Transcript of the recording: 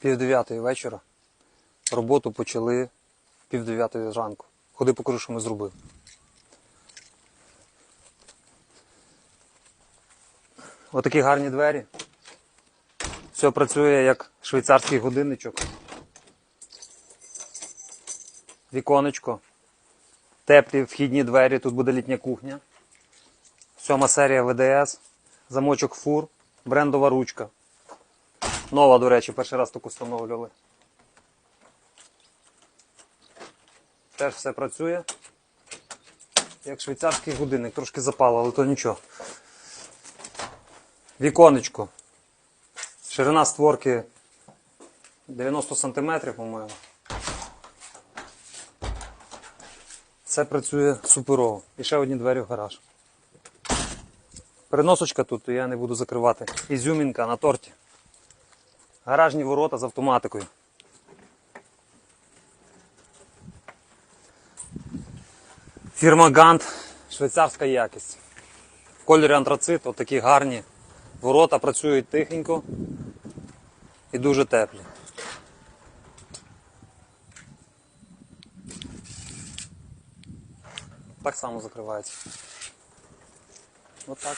Пів дев'ятої вечора. Роботу почали пів дев'ятої зранку. Ходи покажу, що ми зробили. Отакі гарні двері. Все працює як швейцарський годинничок. Віконечко. Теплі вхідні двері, тут буде літня кухня. Сьома серія ВДС. Замочок фур, брендова ручка. Нова, до речі, перший раз таку встановлювали. Теж все працює. Як швейцарський годинник, трошки запало, але то нічого. Віконечко. Ширина створки 90 см, по-моєму. Все працює суперово. І ще одні двері в гараж. Переносочка тут, я не буду закривати. Ізюмінка на торті. Гаражні ворота з автоматикою. Фірма Гант, швейцарська якість. В кольорі антрацит, такі гарні. Ворота працюють тихенько і дуже теплі. Так само закривається. Отак.